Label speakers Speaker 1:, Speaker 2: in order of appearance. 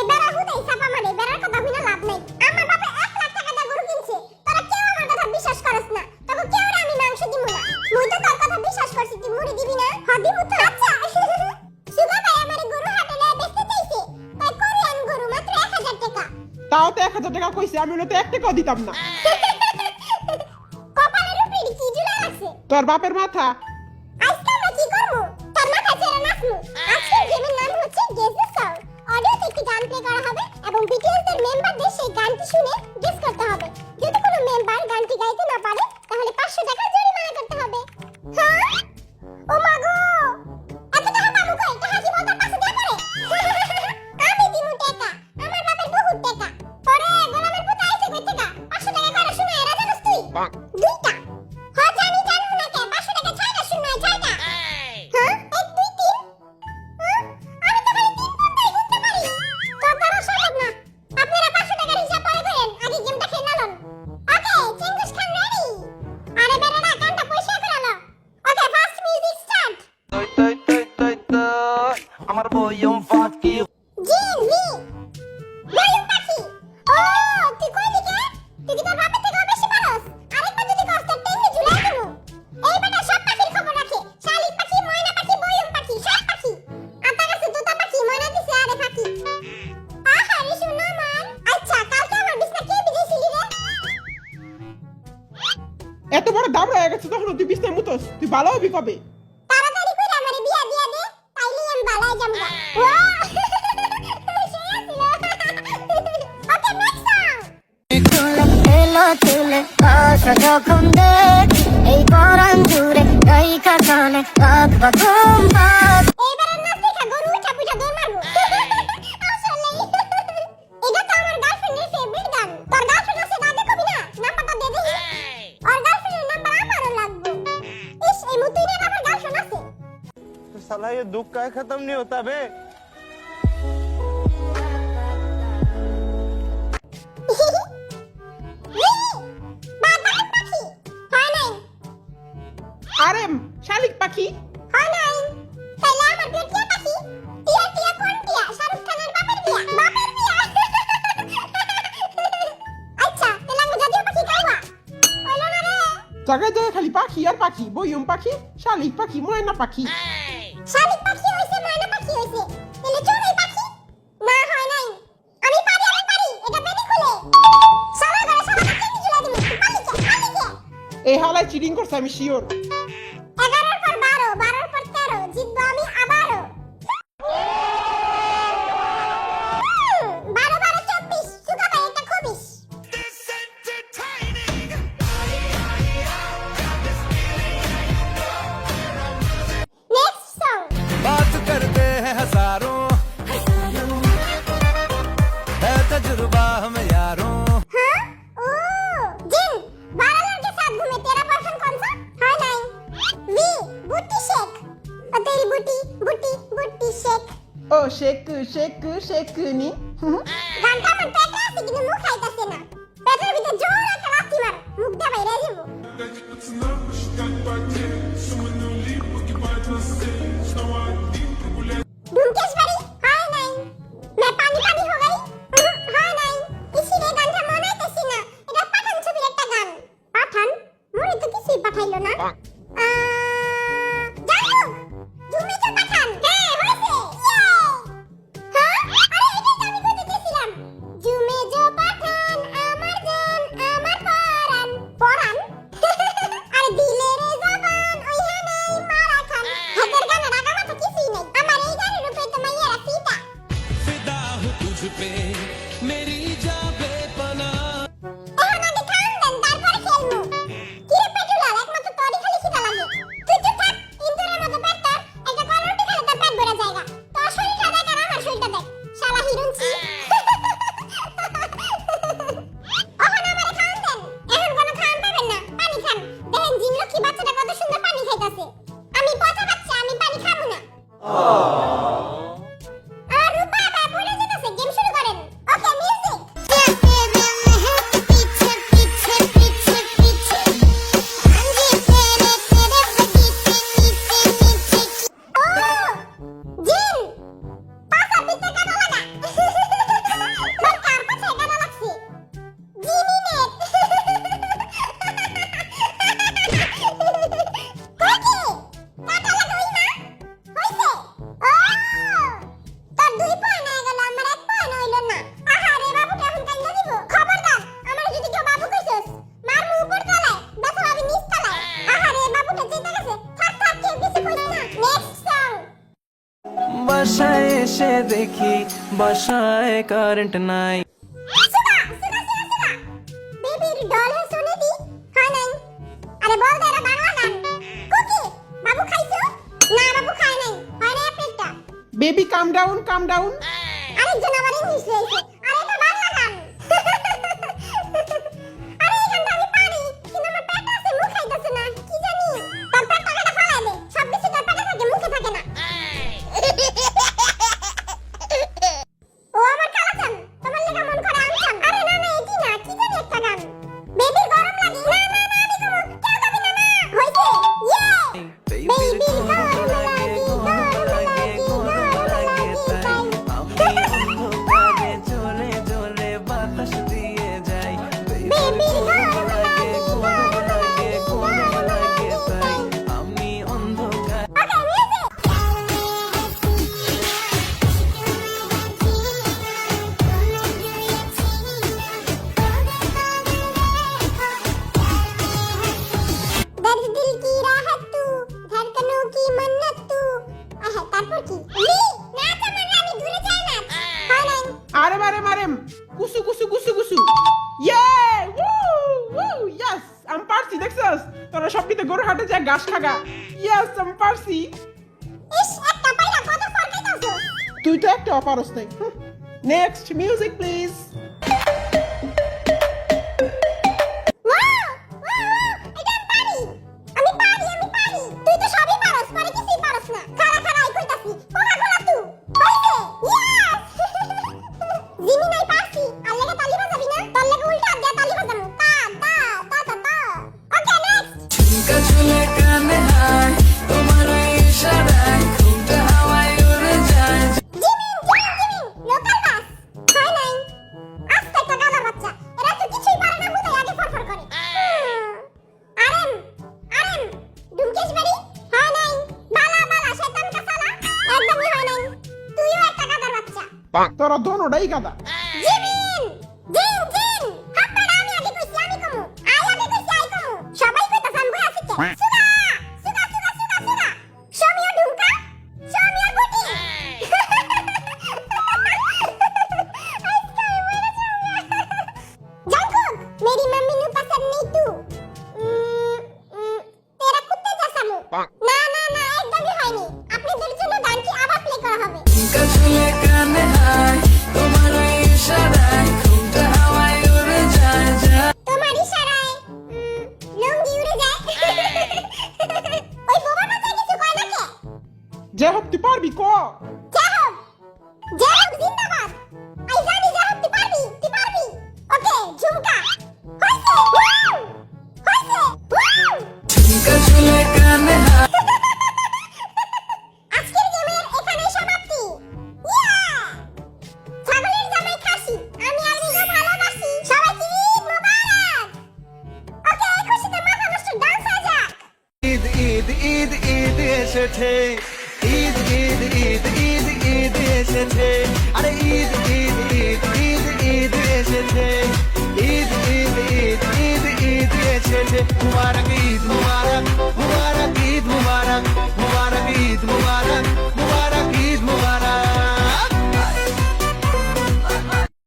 Speaker 1: এবার আহুত
Speaker 2: এই সাপা মানে এবার আর
Speaker 1: কথা বিনা লাভ
Speaker 2: নাই। আমার বাবা 1 লাখ টাকা দিয়ে গরু কিনছে। তোরা কেউ আমার কথা বিশ্বাস করছ না। তবে কেউ আমি মাংস দিব না। মুই তো তোর কথা বিশ্বাস করছি তুই মুড়ি দিবি না? দিব তো। আচ্ছা। সুগা ভাই গরু হাটে লয়ে বেচতে চাইছে। তাই গরু মাত্র 1000 টাকা। তাও তো 1000 টাকা কইছে আমি তো দিতাম না। তোর বাপের
Speaker 1: মাথা। বালা হবি কবে?
Speaker 2: তাড়াতাড়ি করে আমারে বিয়া দিয়া দে তাইলে আমি বালায় যামগা
Speaker 3: তুলে আশা যখন দেখ এই পরাণ জুড়ে গায়িকা
Speaker 2: চলে বাদ
Speaker 4: বা ये दुख का खत्म नहीं होता बे
Speaker 1: আরে, শালিক পাখি। জায়গায় জায়গায় খালি পাখি আর পাখি বইয়ম পাখি, শালিক পাখি মোয়না পাখি।
Speaker 2: Chiringos
Speaker 1: Samishiro. শেকু শেকুনি।
Speaker 2: গানটা আমার পেটে আছে কিন্তু মুখ খাইতাছে না। পেটের ভিতরে জোর একটা লাথি মার মুখটা বাইরে যাব। Снова
Speaker 5: এসে দেখি বাসায় কারেন্ট নাই।
Speaker 1: Baby
Speaker 2: come down come down
Speaker 1: আরেকজন টেক্সাস তোরা সব
Speaker 2: সবকিছু গরু হাটে যা গাছ খাগা। ইয়াস আমি পারছি।
Speaker 1: ইস একটা পাইরা কত ফরকাইতাছ
Speaker 2: তুই তো একটা অপারস নেক্সট মিউজিক প্লিজ
Speaker 1: ওটাই কাদা
Speaker 6: tu parles de quoi এসেছে। আরে ঈদ ঈদ ঈদ ঈদ ঈদ এসেছে। ঈদ ঈদ ঈদ ঈদ ঈদ এসেছে। তোমার